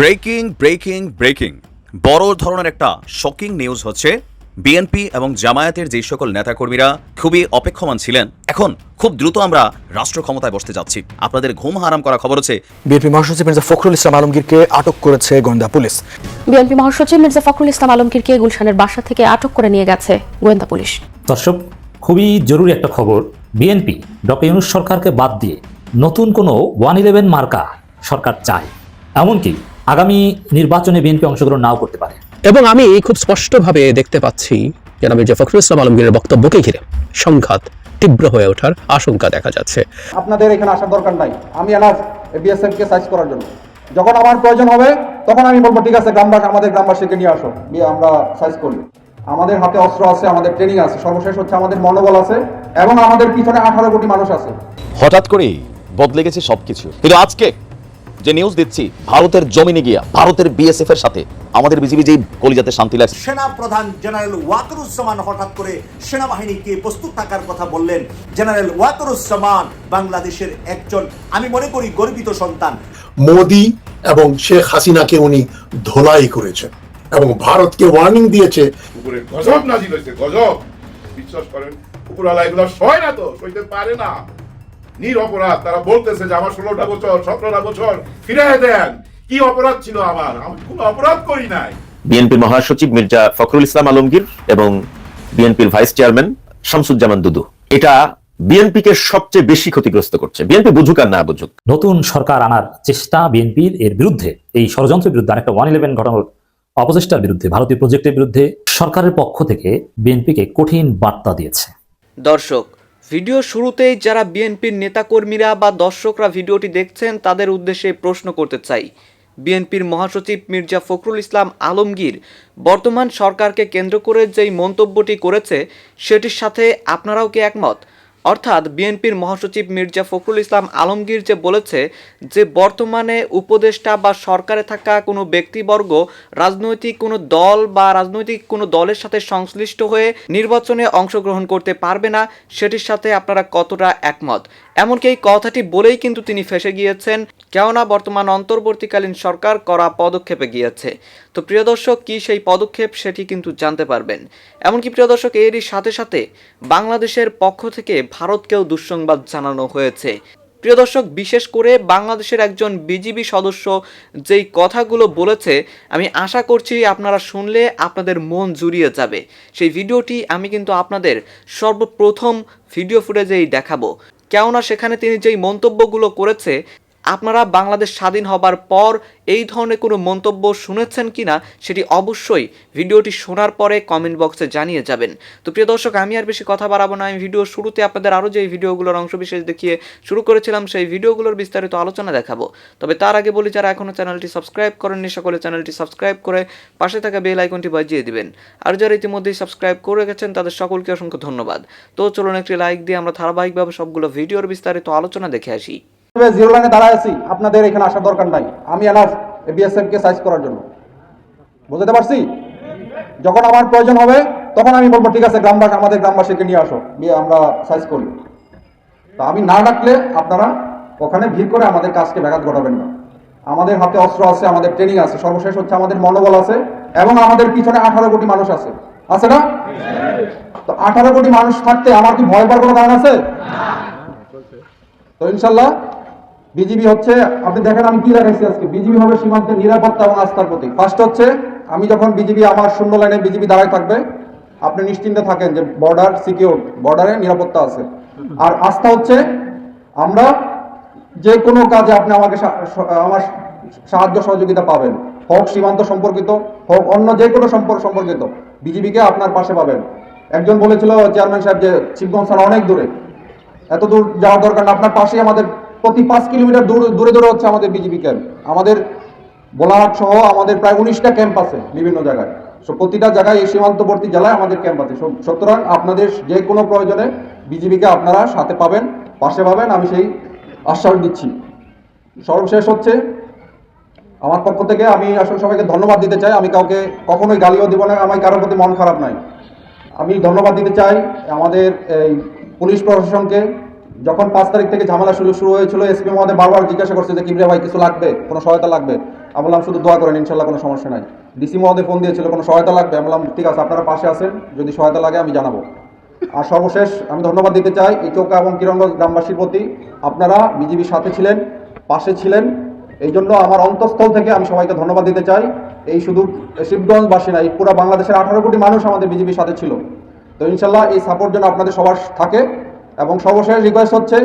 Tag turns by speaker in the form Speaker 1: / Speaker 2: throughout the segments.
Speaker 1: Breaking breaking breaking. বড় ধরনের একটা শকিং নিউজ হচ্ছে বিএনপি এবং জামায়াতের যে সকল নেতাকর্মীরা খুবই অপেক্ষমান ছিলেন। এখন খুব দ্রুত আমরা রাষ্ট্র ক্ষমতায় বসতে যাচ্ছি। আপনাদের ঘুম হারাম করা খবর হচ্ছে
Speaker 2: বিএনপি মহাসচিব মির্জা ফখরুল ইসলাম আলমগীরকে আটক করেছে গোয়েন্দা পুলিশ।
Speaker 3: বিএনপি মহাসচিব মির্জা ফখরুল ইসলাম আলমগীরকে গুলশানের বাসা থেকে আটক করে নিয়ে গেছে গোয়েন্দা পুলিশ।
Speaker 4: দর্শক খুবই জরুরি একটা খবর। বিএনপি ডক্টর ইউনুস সরকারকে বাদ দিয়ে নতুন কোনো ওয়ান ইলেভেন মার্কা সরকার চায়। এমনকি আগামী নির্বাচনে বিএনপি অংশগ্রহণ নাও করতে পারে।
Speaker 5: এবং আমি খুব স্পষ্টভাবে দেখতে পাচ্ছি জনাব মির্জা ফখরুল ইসলাম আলমগীরের বক্তব্যকে ঘিরে। সংঘাত তীব্র হয়ে ওঠার আশঙ্কা দেখা যাচ্ছে।
Speaker 6: আপনাদের এখানে আসার দরকার নাই। আমি এনাফ বিএসএফ কে সাইজ করার জন্য। যখন আমার প্রয়োজন হবে তখন আমি বলব ঠিক আছে গ্রামবাসী আমাদের গ্রামবাসীকে নিয়ে আসো। দিয়ে আমরা সাইজ করি। আমাদের হাতে অস্ত্র আছে আমাদের ট্রেনিং আছে। সর্বশেষ হচ্ছে আমাদের মনোবল আছে এবং আমাদের পিছনে আঠারো কোটি মানুষ আছে।
Speaker 7: হঠাৎ করেই বদলে গেছে সবকিছু। কিন্তু আজকে যে নিউজ দিচ্ছি ভারতের জমিনে গিয়া ভারতের বিএসএফ এর সাথে আমাদের বিজিবি যেই কলিজাতে শান্তি লাগছে
Speaker 8: সেনা প্রধান জেনারেল ওয়াকরুজ্জামান হঠাৎ করে সেনাবাহিনীকে প্রস্তুত থাকার কথা বললেন। জেনারেল ওয়াকরুজ্জামান বাংলাদেশের একজন আমি মনে করি গর্বিত সন্তান।
Speaker 9: মোদি এবং শেখ হাসিনাকে উনি ধোলাই করেছেন এবং ভারতকে ওয়ার্নিং দিয়েছে।
Speaker 10: উপরে গজব নাজিল হয়েছে গজব। বিশ্বাস করেন উপরওয়ালা এগুলো সয় না তো সইতে পারে না। নির অপরাধ তারা বলতেছে যে আমার ষোলোটা বছর সতেরোটা বছর ফিরে দেন। কি অপরাধ ছিল আমার? আমি কোনো অপরাধ করি নাই।
Speaker 7: বিএনপির মহাসচিব মির্জা ফখরুল ইসলাম আলমগীর এবং বিএনপির ভাইস চেয়ারম্যান শামসুজ্জামান দুদু। এটা বিএনপিকে সবচেয়ে বেশি ক্ষতিগ্রস্ত করছে। বিএনপি বুঝুক আর না বুঝুক।
Speaker 4: নতুন সরকার আনার চেষ্টা বিএনপির এর বিরুদ্ধে। এই ষড়যন্ত্রের বিরুদ্ধে আরেকটা ওয়ান ইলেভেন ঘটানোর অপচেষ্টার বিরুদ্ধে ভারতীয় প্রজেক্টের বিরুদ্ধে সরকারের পক্ষ থেকে বিএনপিকে কঠিন বার্তা দিয়েছে।
Speaker 11: দর্শক ভিডিও শুরুতেই যারা বিএনপির নেতাকর্মীরা বা দর্শকরা ভিডিওটি দেখছেন, তাদের উদ্দেশ্যে প্রশ্ন করতে চাই। বিএনপির মহাসচিব মির্জা ফখরুল ইসলাম আলমগীর, বর্তমান সরকারকে কেন্দ্র করে যেই মন্তব্যটি করেছে, সেটির সাথে আপনারাও কি একমত? অর্থাৎ বিএনপির মহাসচিব মির্জা ফখরুল ইসলাম আলমগীর যে বলেছে যে বর্তমানে উপদেষ্টা বা সরকারে থাকা কোনো ব্যক্তিবর্গ রাজনৈতিক কোনো দল বা রাজনৈতিক কোনো দলের সাথে সংশ্লিষ্ট হয়ে নির্বাচনে অংশগ্রহণ করতে পারবে না, সেটির সাথে আপনারা কতটা একমত? এমনকি এই কথাটি বলেই কিন্তু তিনি ফেসে গিয়েছেন, কেননা বর্তমান অন্তর্বর্তীকালীন সরকার করা পদক্ষেপে গিয়েছে। তো প্রিয় দর্শক, কি সেই পদক্ষেপ সেটি কিন্তু জানতে পারবেন। এমনকি প্রিয় দর্শক, এরই সাথে সাথে বাংলাদেশের পক্ষ থেকে ভারতকেও দুঃসংবাদ জানানো হয়েছে। প্রিয় দর্শক, বিশেষ করে বাংলাদেশের একজন বিজিবি সদস্য যেই কথাগুলো বলেছে, আমি আশা করছি আপনারা শুনলে আপনাদের মন জুড়িয়ে যাবে। সেই ভিডিওটি আমি কিন্তু আপনাদের সর্বপ্রথম ভিডিও ফুটেজেই দেখাবো। কেননা সেখানে তিনি যেই মন্তব্যগুলো করেছে আপনারা বাংলাদেশ স্বাধীন হবার পর এই ধরনের কোনো মন্তব্য শুনেছেন কি না সেটি অবশ্যই ভিডিওটি শোনার পরে কমেন্ট বক্সে জানিয়ে যাবেন। তো প্রিয় দর্শক, আমি আর বেশি কথা বাড়াবো না। আমি ভিডিও শুরুতে আপনাদের আরও যে ভিডিওগুলোর অংশবিশেষ দেখিয়ে শুরু করেছিলাম, সেই ভিডিওগুলোর বিস্তারিত আলোচনা দেখাবো। তবে তার আগে বলি, যারা এখনও চ্যানেলটি সাবস্ক্রাইব করেননি, সকলে চ্যানেলটি সাবস্ক্রাইব করে পাশে থাকা বেল আইকনটি বাজিয়ে দিবেন। আর যারা ইতিমধ্যেই সাবস্ক্রাইব করে গেছেন, তাদের সকলকে অসংখ্য ধন্যবাদ। তো চলুন একটি লাইক দিয়ে আমরা ধারাবাহিকভাবে সবগুলো ভিডিওর বিস্তারিত আলোচনা দেখে আসি।
Speaker 6: জিরো লাইনে দাঁড়ায় আছি, আপনাদের এখানে আসার দরকার নাই। আমি এনাফ বিএসএফ কে সাইজ করার জন্য। বুঝতে পারছি? যখন আমার প্রয়োজন হবে, তখন আমি বলব, ঠিক আছে, গ্রামবাসী, আমাদের গ্রামবাসীকে নিয়ে আসো দিয়ে আমরা সাইজ করি। তা আমি না ডাকলে আপনারা ওখানে ভিড় করে আমাদের কাজকে ব্যাঘাত ঘটাবেন না। আমাদের হাতে অস্ত্র আছে, আমাদের ট্রেনিং আছে, সর্বশেষ হচ্ছে আমাদের মনোবল আছে এবং আমাদের পিছনে আঠারো কোটি মানুষ আছে। আছে না? তো আঠারো কোটি মানুষ থাকতে আমার কি ভয় পাওয়ার কোনো কারণ আছে? তো ইনশাল্লাহ বিজিবি হচ্ছে, আপনি দেখেন আমি কি দেখাইছি আজকে। বিজিবি হবে সীমান্তের নিরাপত্তা এবং আস্থার প্রতীক। ফার্স্ট হচ্ছে, আমি যখন বিজিবি আমার শূন্য লাইনে বিজিবি দাঁড়ায় থাকবে, আপনি নিশ্চিন্তে থাকেন যে বর্ডার সিকিউর বর্ডারে নিরাপত্তা আছে। আর আস্থা হচ্ছে, আমরা যে কোনো কাজে আপনি আমাকে আমার সাহায্য সহযোগিতা পাবেন। হোক সীমান্ত সম্পর্কিত, হোক অন্য যে কোনো সম্পর্ক সম্পর্কিত, বিজিবিকে আপনার পাশে পাবেন। একজন বলেছিল চেয়ারম্যান সাহেব যে শিবগঞ্জ থানা অনেক দূরে, এত দূর যাওয়ার দরকার না, আপনার পাশেই আমাদের প্রতি পাঁচ কিলোমিটার দূরে দূরে হচ্ছে আমাদের বিজিবি ক্যাম্প আমাদের বোলাহাট সহ আমাদের প্রায় উনিশটা ক্যাম্প আছে বিভিন্ন জায়গায়। সো প্রতিটা জায়গায় এই সীমান্তবর্তী জেলায় আমাদের ক্যাম্প আছে। সুতরাং আপনাদের যে কোনো প্রয়োজনে বিজিবিকে আপনারা সাথে পাবেন, পাশে পাবেন, আমি সেই আশ্বাস দিচ্ছি। সর্বশেষ হচ্ছে, আমার পক্ষ থেকে আমি আসলে সবাইকে ধন্যবাদ দিতে চাই। আমি কাউকে কখনোই গালিও দিব না, আমার কারোর প্রতি মন খারাপ নাই। আমি ধন্যবাদ দিতে চাই আমাদের এই পুলিশ প্রশাসনকে যখন পাঁচ তারিখ থেকে ঝামেলা শুরু শুরু হয়েছিল এসপি মহোদয় বারবার জিজ্ঞাসা করছে যে, কিবরিয়া ভাই, কিছু লাগবে? কোনো সহায়তা লাগবে? আমি বললাম, শুধু দোয়া করেন, ইনশাল্লাহ কোনো সমস্যা নাই। ডিসি মহোদয় ফোন দিয়েছিল, কোনো সহায়তা লাগবে? আমি বললাম, ঠিক আছে, আপনারা পাশে আছেন, যদি সহায়তা লাগে আমি জানাব। আর সর্বশেষ, আমি ধন্যবাদ দিতে চাই এই চৌকা এবং কিরণগঞ্জ গ্রামবাসীর প্রতি। আপনারা বিজিবির সাথে ছিলেন, পাশে ছিলেন, এই জন্য আমার অন্তঃস্থল থেকে আমি সবাইকে ধন্যবাদ দিতে চাই। এই শুধু শিবগঞ্জবাসী না, এই পুরো বাংলাদেশের আঠারো কোটি মানুষ আমাদের বিজেপির সাথে ছিল। তো ইনশাল্লাহ এই সাপোর্ট যেন আপনাদের সবার থাকে। এবং সর্বশেষ রিকোয়েস্ট হচ্ছে,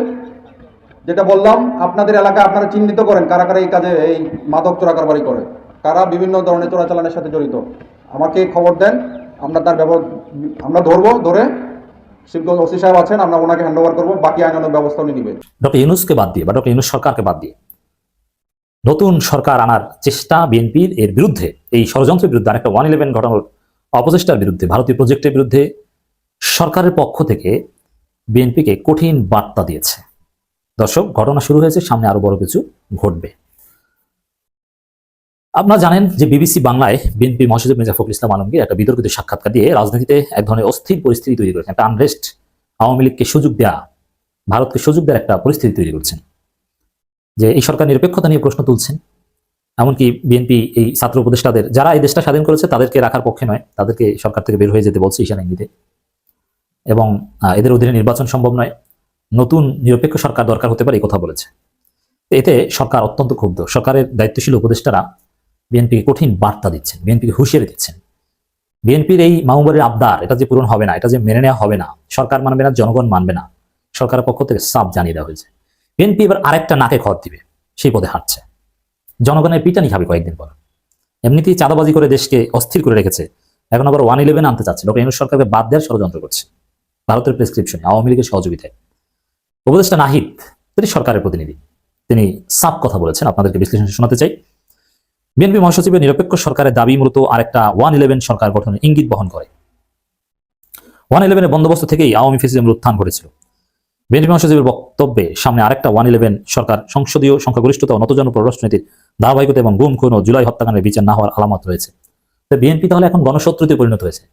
Speaker 6: যেটা বললাম, আপনাদের এলাকায় আপনারা চিহ্নিত করেন কারা কারা এই কাজে, এই মাদক চোরাকারবারি করে। কারা বিভিন্ন ধরনের চোরাচালানের সাথে জড়িত। আমাকে খবর দেন, আমরা তার ব্যবহার, আমরা ধরবো, ধরে শিবগঞ্জ ওসি সাহেব আছেন, আমরা ওনাকে হ্যান্ড ওভার করব, বাকি আইনানুক ব্যবস্থা উনি নেবেন
Speaker 4: ডক্টর ইউনুসকে বাদ দিয়ে বা ডক্টর ইউনুস সরকারকে বাদ দিয়ে। নতুন সরকার আনার চেষ্টা বিএনপির এর বিরুদ্ধে, এই ষড়যন্ত্রের বিরুদ্ধে আরেকটা ওয়ান ইলেভেন ঘটানোর অপচেষ্টার বিরুদ্ধে, ভারতীয় প্রজেক্টের বিরুদ্ধে সরকারের পক্ষ থেকে বিএনপিকে কঠিন বার্তা দিয়েছে। দর্শক, ঘটনা শুরু হয়েছে, সামনে আরও বড় কিছু ঘটবে। আপনারা জানেন যে বিবিসি বাংলায় বিএনপি মহাসচিব মির্জা ফখরুল ইসলাম আলমগীর একটা বিতর্কিত সাক্ষাৎকার দিয়ে রাজনীতিতে এক ধরনের অস্থির পরিস্থিতি তৈরি করেছেন, একটা আনরেস্ট আওয়ামী লীগকে সুযোগ দেয়া, ভারতকে সুযোগ দেওয়ার একটা পরিস্থিতি তৈরি করছেন। যে এই সরকার নিরপেক্ষতা নিয়ে প্রশ্ন তুলছেন, এমনকি বিএনপি এই ছাত্র উপদেষ্টাদের, যারা এই দেশটা স্বাধীন করেছে, তাদেরকে রাখার পক্ষে নয়, তাদেরকে সরকার থেকে বের হয়ে যেতে বলছে ঈশান ইঙ্গিতে। এবং এদের অধীনে নির্বাচন সম্ভব নয়। নতুন নিরপেক্ষ সরকার দরকার হতে পারে এই কথা বলেছে। এতে সরকার অত্যন্ত ক্ষুব্ধ। সরকারের দায়িত্বশীল উপদেষ্টারা বিএনপিকে কঠিন বার্তা দিচ্ছেন, বিএনপিকে হুঁশিয়ারি দিচ্ছেন। বিএনপির এই মাহমুবারের আবদার, এটা যে পূরণ হবে না, এটা যে মেনে নেওয়া হবে না, সরকার মানবে না, জনগণ মানবে না, সরকারের পক্ষ থেকে সাপ জানিয়ে দেওয়া হয়েছে। বিএনপি এবার আরেকটা নাকে খত দিবে, সেই পথে হাঁটছে। জনগণের পিটানি খাবে কয়েকদিন পর। এমনিতেই চাঁদাবাজি করে দেশকে অস্থির করে রেখেছে। এখন আবার ওয়ান ইলেভেন আনতে চাচ্ছে। ডক্টর ইউনুস সরকারকে বাদ দেওয়ার ষড়যন্ত্র করছে। ভারতের প্রেসক্রিপশনে আওয়ামী লীগের সহযোগিতায়। উপদেষ্টা নাহিদ, তিনি সরকারের প্রতিনিধি। তিনি সাপ কথা বলেছেন, আপনাদেরকে বিশ্লেষণ শোনাতে চাই। বিএনপি মহাসচিবের নিরপেক্ষ সরকারের দাবি মূলত আরেকটা ওয়ান ইলেভেন সরকার গঠনের ইঙ্গিত বহন করে। ওয়ান ইলেভেনের বন্দোবস্ত থেকেই আওয়ামী ফেসিজমের উত্থান ঘটেছিল। বিএনপি মহাসচিবের বক্তব্যে সামনে আরেকটা ওয়ান ইলেভেন সরকার সংসদীয় সংখ্যাগরিষ্ঠতা ও নতজন পররাষ্ট্রনীতির ধারাবাহিকতা এবং গুম, খুন ও জুলাই হত্যাকাণ্ডের বিচার না হওয়ার আলামত রয়েছে। বিএনপি তাহলে এখন গণশত্রুতে পরিণত হয়েছে।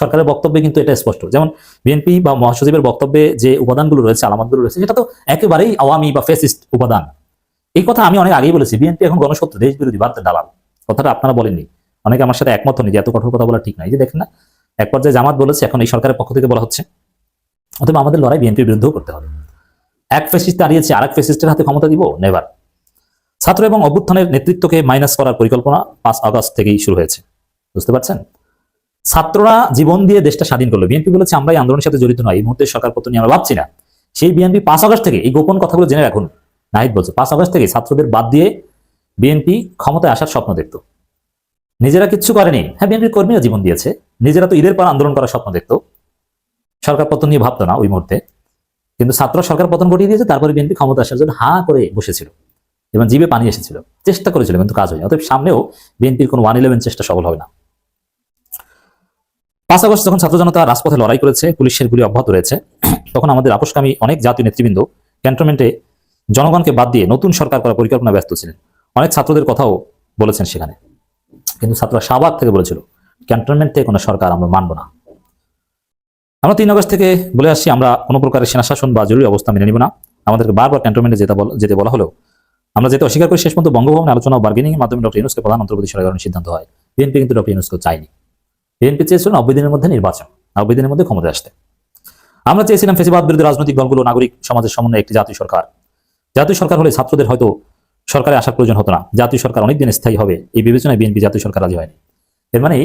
Speaker 4: সরকারের বক্তব্যে কিন্তু এটা স্পষ্ট। যেমন বিএনপি বা মহাসচিবের বক্তব্যে যে উপাদানগুলো রয়েছে, আলামতগুলো রয়েছে, সেটা তো একেবারেই আওয়ামী বা ফেসিস্ট উপাদান। এই কথা আমি অনেক আগেই বলেছি, বিএনপি এখন গণশত্রু দেশ বিরোধী ভারতের দালাল। কথাটা আপনারা বলেননি। অনেকে আমার সাথে একমত হয়নি যে এত কঠোর কথা বলা ঠিক নাই যে দেখেন না এক পর্যায়ে জামাত বলেছে, এখন এই সরকারের পক্ষ থেকে বলা হচ্ছে। অথবা আমাদের লড়াই বিএনপির বিরুদ্ধেও করতে হবে। এক ফেসিস্ট দাঁড়িয়েছে আর এক ফেসিস্টের হাতে ক্ষমতা দিব, নেভার। ছাত্র এবং অভ্যুত্থানের নেতৃত্বকে মাইনাস করার পরিকল্পনা পাঁচ আগস্ট থেকেই শুরু হয়েছে। বুঝতে পারছেন? ছাত্ররা জীবন দিয়ে দেশটা স্বাধীন করল। বিএনপি বলেছে, আমরা এই আন্দোলনের সাথে জড়িত নয়। এই মুহূর্তে সরকার পতন নিয়ে আমরা ভাবছি না। সেই বিএনপি পাঁচ আগস্ট থেকে, এই গোপন কথাগুলো জেনে রাখুন, নাহিদ বলছে, পাঁচ আগস্ট থেকে ছাত্রদের বাদ দিয়ে বিএনপি ক্ষমতায় আসার স্বপ্ন দেখত। নিজেরা কিচ্ছু করেনি। হ্যাঁ বিএনপির কর্মীরা জীবন দিয়েছে। নিজেরা তো ঈদের পর আন্দোলন করার স্বপ্ন দেখত। সরকার পতন নিয়ে ভাবতো না ওই মুহূর্তে। কিন্তু ছাত্র সরকার পতন ঘটিয়ে দিয়েছে, তারপরে বিএনপি ক্ষমতা আসার জন্য হা করে বসেছিল। এবং জীবে পানি এসেছিল। চেষ্টা করেছিল, কিন্তু কাজ হয়নি। অতএব সামনেও বিএনপির কোনো ওয়ান ইলেভেন চেষ্টা সফল হবে না। পাঁচ আগস্ট যখন ছাত্র জনতা রাজপথে লড়াই করেছে, পুলিশের গুলি অব্যাহত রয়েছে, তখন আমাদের আপোষকামী অনেক জাতীয় নেতৃবৃন্দ ক্যান্টনমেন্টে জনগণকে বাদ দিয়ে নতুন সরকার করার পরিকল্পনা ব্যস্ত ছিলেন। অনেক ছাত্রদের কথাও বলেছেন সেখানে। কিন্তু ছাত্ররা শাহবাগ থেকে বলেছিল, ক্যান্টনমেন্ট থেকে কোনো সরকার আমরা মানব না। আমরা তিন আগস্ট থেকে বলে আসছি, আমরা কোনো প্রকারের সেনা শাসন বা জরুরি অবস্থা মেনে নিব না। আমাদেরকে বারবার ক্যান্টনমেন্টে যেতে যেতে বলা হলেও, আমরা যেতে অস্বীকার করে। শেষ পর্যন্ত বঙ্গভবনে আলোচনা ও বার্গেনিং এর মাধ্যমে ডক্টর ইউনুসকে প্রধান অন্তর্বর্তী সরকারের সিদ্ধান্ত হয়। বিএনপি কিন্তু ডক্টর ইউনুসকে চাইনি বিএনপি চেয়েছিল নব্বই দিনের মধ্যে নির্বাচন, নব্বই দিনের মধ্যে ক্ষমতায় আসতে। আমরা চেয়েছিলাম ফেসিবাদ বিরোধী রাজনৈতিক দলগুলো, নাগরিক সমাজের সমন্বয়ে একটি জাতীয় সরকার। জাতীয় সরকার হলে ছাত্রদের হয়তো সরকারে আসার প্রয়োজন হতো না। জাতীয় সরকার অনেকদিন স্থায়ী হবে। এই বিবেচনায় বিএনপি জাতীয় সরকার রাজি হয়নি। এর মানে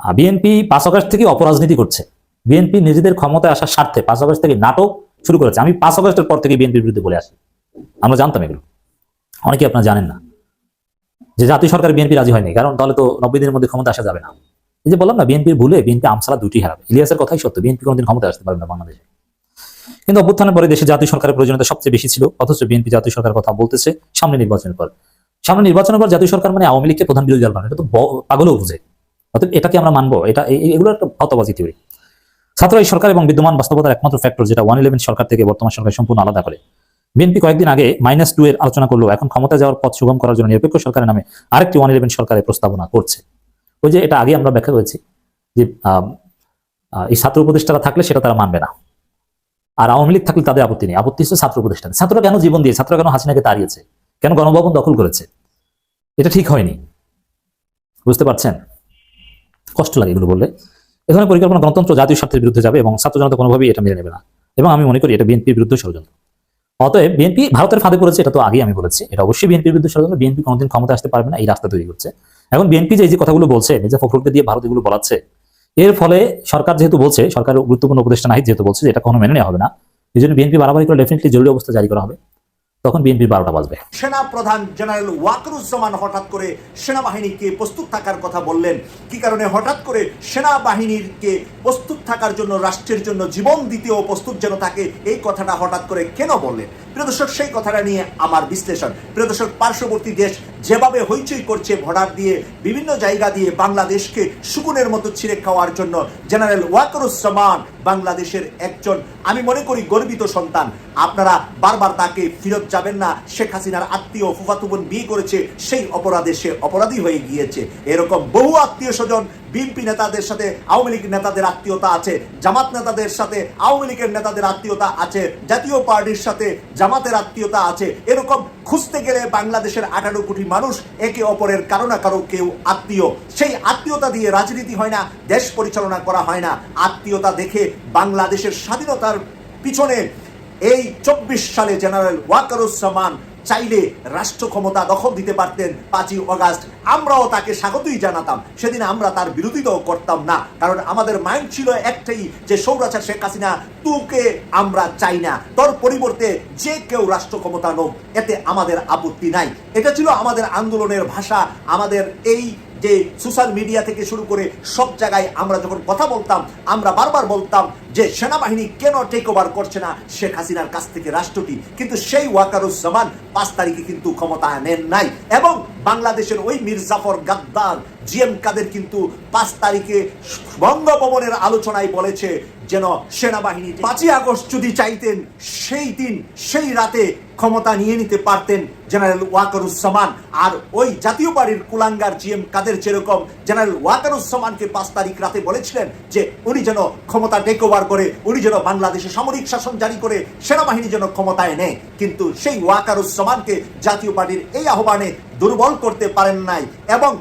Speaker 4: বিএনপি পাঁচ আগস্ট থেকে অপরাজনীতি করছে। বিএনপি নিজেদের ক্ষমতায় আসার স্বার্থে পাঁচ আগস্ট থেকে নাটক শুরু করেছে। আমি পাঁচ আগস্টের পর থেকে বিএনপির বিরুদ্ধে বলে আসি। আমরা জানতাম এগুলো। অনেকে আপনারা জানেন না যে জাতীয় সরকার বিএনপি রাজি হয়নি। কারণ তাহলে তো নব্বই দিনের মধ্যে ক্ষমতা আসা যাবে না। এই যে বললাম না, বিএনপির ভুলে বিএনপি আমসালা দুটি হারাবে। ইলিয়াসের কথাই সত্য, বিএনপি কোনোদিন ক্ষমতা আসতে পারবে না বাংলাদেশে। কিন্তু অভ্যুত্থানের পরে দেশে জাতীয় সরকারের প্রয়োজনীয়তা সবচেয়ে বেশি ছিল, অথচ বিএনপি জাতীয় সরকারের কথা বলতেছে সামনে নির্বাচনের পর। সামনে নির্বাচনের পর জাতীয় সরকার মানে আওয়ামী লীগকে প্রধান বিরোধী দল বানানো। এটা তো পাগলও বুঝে। অতএব এটাকে আমরা মানবো? এটা এগুলো একটা হতবাজি থিওরি ছাত্র এই সরকার এবং বিদ্যমান বাস্তবতার একমাত্র ফ্যাক্টর যেটা ওয়ান ইলেভেন সরকার থেকে বর্তমান সরকার সম্পূর্ণ আলাদা করে। বিএনপি কয়েকদিন আগে মাইনাস টু এর আলোচনা করল, এখন ক্ষমতা যাওয়ার পথ সুগম করার জন্য নিরপেক্ষ সরকারের নামে আরেকটি ওয়ান ইলেভেন সরকারের প্রস্তাবনা করছে। ওই যে এটা আগে আমরা ব্যাখ্যা করেছি যে এই ছাত্র উপদেষ্টারা থাকলে সেটা তারা মানবে না। আর আওয়ামী লীগ থাকলে তাদের আপত্তি নেই। আপত্তি হচ্ছে ছাত্র প্রতিষ্ঠান। ছাত্ররা কেন জীবন দিয়ে ছাত্ররা কেন হাসিনাকে তাড়িয়েছে? কেন গণভবন দখল করেছে? এটা ঠিক হয়নি। বুঝতে পারছেন? কষ্ট লাগে এগুলো বললে। এখানে পরিকল্পনা গণতন্ত্র জাতীয় স্বার্থের বিরুদ্ধে যাবে এবং ছাত্র জনতা কোনোভাবেই এটা মেনে নেবে না। এবং আমি মনে করি এটা বিএনপির বিরুদ্ধে ষড়যন্ত্র। অতএব বিএনপি ভারতের ফাঁদে পড়েছে, এটা তো আগেই আমি বলেছি। এটা অবশ্যই বিএনপির বিরুদ্ধে ষড়যন্ত্র। বিএনপি কোনোদিন ক্ষমতা আসতে পারবে না, এই রাস্তা তৈরি করছে। এখন বিএনপি যে এই যে কথাগুলো বলছে মির্জা ফখরুলকে দিয়ে ভারত এগুলো বলাচ্ছে, এর ফলে সরকার যেহেতু বলছে সরকার গুরুত্বপূর্ণ উপদেষ্টা নাই যেহেতু বলছে, এটা কখনো মেনে নেওয়া হবে না। এই জন্য বিএনপি বাড়াবাড়ি করে ডেফিনেটলি জরুরি অবস্থা জারি করা হবে। তখন বিএনপির বারোটা বাজবে।
Speaker 8: সেনা প্রধান জেনারেল ওয়াকরুজ্জামান হঠাৎ করে সেনাবাহিনীকে প্রস্তুত থাকার কথা বললেন। কি কারণে হঠাৎ করে সেনাবাহিনীকে প্রস্তুত থাকার জন্য, রাষ্ট্রের জন্য জীবন দিতেও প্রস্তুত যেন থাকে, এই কথাটা হঠাৎ করে কেন বললেন? প্রিয় দর্শক, সেই কথাটা নিয়ে আমার বিশ্লেষণ। প্রিয় দর্শক, পার্শ্ববর্তী দেশ যেভাবে হইচই করছে ভোটার দিয়ে, বিভিন্ন জায়গা দিয়ে বাংলাদেশকে সুগুনের মতো ছিঁড়ে খাওয়ার জন্য জেনারেল ওয়াকরুজ্জামান বাংলাদেশের একজন, আমি মনে করি, গর্বিত সন্তান। আপনারা বারবার তাকে ফিরত যাবেন না। শেখ হাসিনার আত্মীয় ফুফাতুবন বিয়ে করেছে, সেই অপরাধে সে অপরাধী হয়ে গিয়েছে। এরকম বহু আত্মীয় স্বজন বিএনপি নেতাদের সাথে, আওয়ামী লীগ নেতাদের আত্মীয়তা আছে, জামাত নেতাদের সাথে, আওয়ামী লীগের নেতাদের আত্মীয়তা আছে, জাতীয় পার্টির সাথে জামাতের আত্মীয়তা আছে। এরকম খুঁজতে গেলে বাংলাদেশের আঠারো কোটি মানুষ একে অপরের কারও না কারও কেউ আত্মীয়। সেই আত্মীয়তা দিয়ে রাজনীতি হয় না, দেশ পরিচালনা করা হয় না। আত্মীয়তা দেখে বাংলাদেশের স্বাধীনতার পিছনে এই চব্বিশ সালে জেনারেল ওয়াকারুজ্জামান চাইলে রাষ্ট্র ক্ষমতা দখল দিতে পারতেন পাঁচই অগাস্ট। আমরাও তাকে স্বাগতই জানাতাম। সেদিন আমরা তার বিরোধিতাও করতাম না। কারণ আমাদের মাইন্ড ছিল একটাই যে সৌরাচার শেখ হাসিনা তোকে আমরা চাই না। তোর পরিবর্তে যে কেউ রাষ্ট্র ক্ষমতা নোক, এতে আমাদের আপত্তি নাই। এটা ছিল আমাদের আন্দোলনের ভাষা, আমাদের এই যে সোশ্যাল মিডিয়া থেকে শুরু করে সব জায়গায় আমরা যখন কথা বলতাম, আমরা বারবার বলতাম যে সেনাবাহিনী কেন টেক ওভার করছে না? শেখ হাসিনার কাছ থেকে রাষ্ট্রটি। কিন্তু সেই ওয়াকারুজ্জামান পাঁচ তারিখে কিন্তু ক্ষমতা নেন নাই। এবং বাংলাদেশের ওই মির্জাফর জাফর গাদ্দার জিএম কাদের কিন্তু পাঁচ তারিখে বঙ্গভবনের আলোচনায় বলেছে যেন সেনাবাহিনী পাঁচই আগস্ট যদি চাইতেন, সেই দিন, সেই রাতে ক্ষমতা নিয়ে নিতে পারতেন জেনারেল ওয়াকারুজ্জামান। আর ওই জাতীয় পার্টির কুলাঙ্গার জিএম কাদের যেরকম জেনারেল ওয়াকারুজ্জামানকে পাঁচ তারিখ রাতে বলেছিলেন যে উনি যেন ক্ষমতা টেক ওভার করে, উনি যেন বাংলাদেশে সামরিক শাসন জারি করে, সেনাবাহিনী যেন ক্ষমতায় নেয়। কিন্তু সেই ওয়াকারুজ্জামানকে জাতীয় পার্টির এই আহ্বানে দুর্বল করতে পারেন নাই। এবং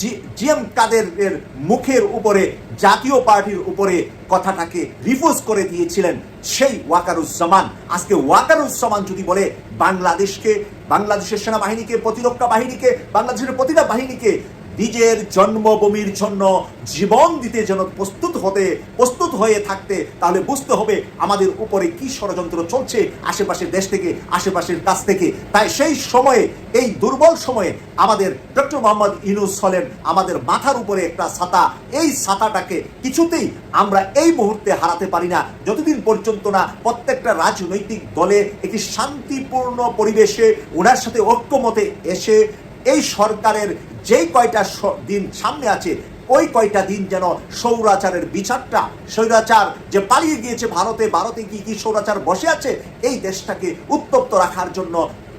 Speaker 8: জিএম কাদেরের মুখের উপরে, জাতীয় পার্টির উপরে কথাটাকে রিফোজ করে দিয়েছিলেন সেই ওয়াকারুজ্জামান। আজকে ওয়াকারুজ্জামান যদি বলে, বাংলাদেশকে, বাংলাদেশের সেনাবাহিনীকে, প্রতিরক্ষা বাহিনীকে, বাংলাদেশের প্রতিটা বাহিনীকে নিজের জন্মভূমির জন্য জীবন দিতে যেন প্রস্তুত হতে, প্রস্তুত হয়ে থাকতে, তাহলে বুঝতে হবে আমাদের উপরে কি ষড়যন্ত্র চলছে আশেপাশের দেশ থেকে, আশেপাশের কাছ থেকে। তাই সেই সময়ে, এই দুর্বল সময়ে আমাদের ডক্টর মোহাম্মদ ইনুস হলেন আমাদের মাথার উপরে একটা ছাতা। এই ছাতাটাকে কিছুতেই আমরা এই মুহূর্তে হারাতে পারি না। যতদিন পর্যন্ত না প্রত্যেকটা রাজনৈতিক দলে একটি শান্তিপূর্ণ পরিবেশে ওনার সাথে ঐক্যমতে এসে এই সরকারের যেই কয়টা দিন সামনে আছে, ওই কয়টা দিন যেন সৌরাচারের বিচারটা সৌরাচার যে পালিয়ে গিয়েছে ভারতে ভারতে কি কি সৌরাচার বসে আছে, এই দেশটাকে উত্তপ্ত রাখার জন্য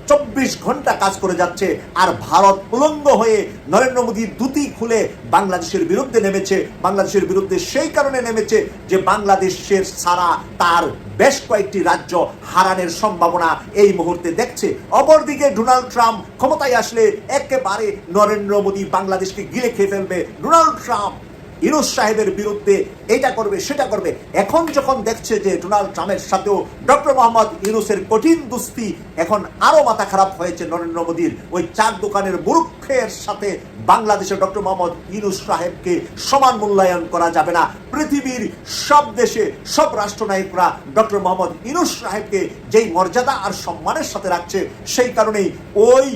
Speaker 8: চব্বিশ ঘণ্টা কাজ করে যাচ্ছে আর ভারত উলঙ্গ হয়ে নরেন্দ্র মোদীর দুটি খুলে বাংলাদেশের বিরুদ্ধে নেমেছে। বাংলাদেশের বিরুদ্ধে সেই কারণে নেমেছে যে বাংলাদেশের সারা তার বেশ কয়েকটি রাজ্য হারানের সম্ভাবনা এই মুহূর্তে দেখছে। অপরদিকে ডোনাল্ড ট্রাম্প ক্ষমতায় আসলে একেবারে নরেন্দ্র মোদী বাংলাদেশকে গিলে খেয়ে ফেলবে। ডোনাল্ড ট্রাম্প ইনুস সাহেবের বিরুদ্ধে এটা করবে, সেটা করবে। এখন যখন দেখছে যে ডোনাল্ড ট্রাম্পের সাথেও ডক্টর মোহাম্মদ ইউনুসের কঠিন দুস্তি, এখন আরও মাথা খারাপ হয়েছে নরেন্দ্র মোদীর। ওই চার দোকানের মুরুক্ষের সাথে বাংলাদেশের ডক্টর মোহাম্মদ ইউনুস সাহেবকে সমান মূল্যায়ন করা যাবে না। পৃথিবীর সব দেশে, সব রাষ্ট্রনায়করা ডক্টর মোহাম্মদ ইউনুস সাহেবকে যেই মর্যাদা আর সম্মানের সাথে রাখছে, সেই কারণেই ওই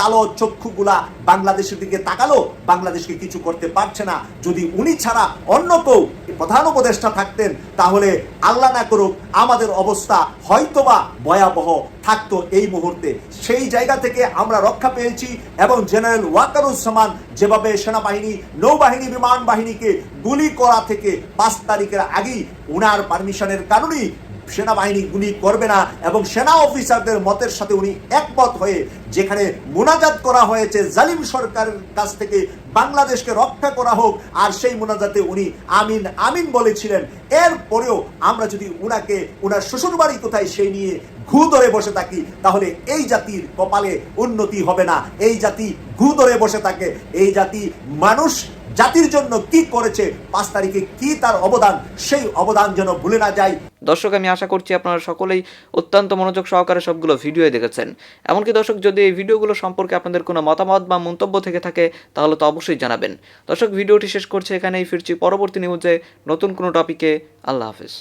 Speaker 8: কালো চক্ষুগুলা বাংলাদেশের দিকে তাকালো, বাংলাদেশকে কিছু করতে পারছে না। যদি উনি ছাড়া অন্য কেউ প্রধান উপদেষ্টা থাকতেন, তাহলে আল্লাহ না করুক, আমাদের অবস্থা হয়তোবা ভয়াবহ থাকতো এই মুহূর্তে। সেই জায়গা থেকে আমরা রক্ষা পেয়েছি এবং জেনারেল ওয়াকারুজ্জামান যেভাবে সেনাবাহিনী, নৌবাহিনী, বিমান বাহিনীকে গুলি করা থেকে পাঁচ তারিখের আগেই উনার পারমিশনের কারণেই সেনাবাহিনী গুলি করবে না এবং সেনা অফিসারদের মতের সাথে উনি একমত হয়ে যেখানে মোনাজাত করা হয়েছে, জালিম সরকারের কাছ থেকে বাংলাদেশকে রক্ষা করা হোক, আর সেই মোনাজাতে উনি আমিন আমিন বলেছিলেন। এরপরেও আমরা যদি উনাকে, উনার শ্বশুরবাড়ি কোথায় সেই নিয়ে ঘু ধরে বসে থাকি, তাহলে এই জাতির কপালে উন্নতি হবে না। এই জাতি ঘু ধরে বসে থাকে। এই জাতি মানুষ জাতির জন্য কি করেছে, পাঁচ তারিখে কি তার অবদান, সেই অবদান যেন ভুলে না যায়
Speaker 11: দর্শক, আমি আশা করছি আপনারা সকলেই অত্যন্ত মনোযোগ সহকারে সবগুলো ভিডিও দেখেছেন। এমনকি দর্শক, যদি এই ভিডিওগুলো সম্পর্কে আপনাদের কোনো মতামত বা মন্তব্য থেকে থাকে, তাহলে তো অবশ্যই জানাবেন। দর্শক, ভিডিওটি শেষ করছে এখানেই, ফিরছি পরবর্তী নিউজে নতুন কোনো টপিকে আল্লাহ হাফিজ।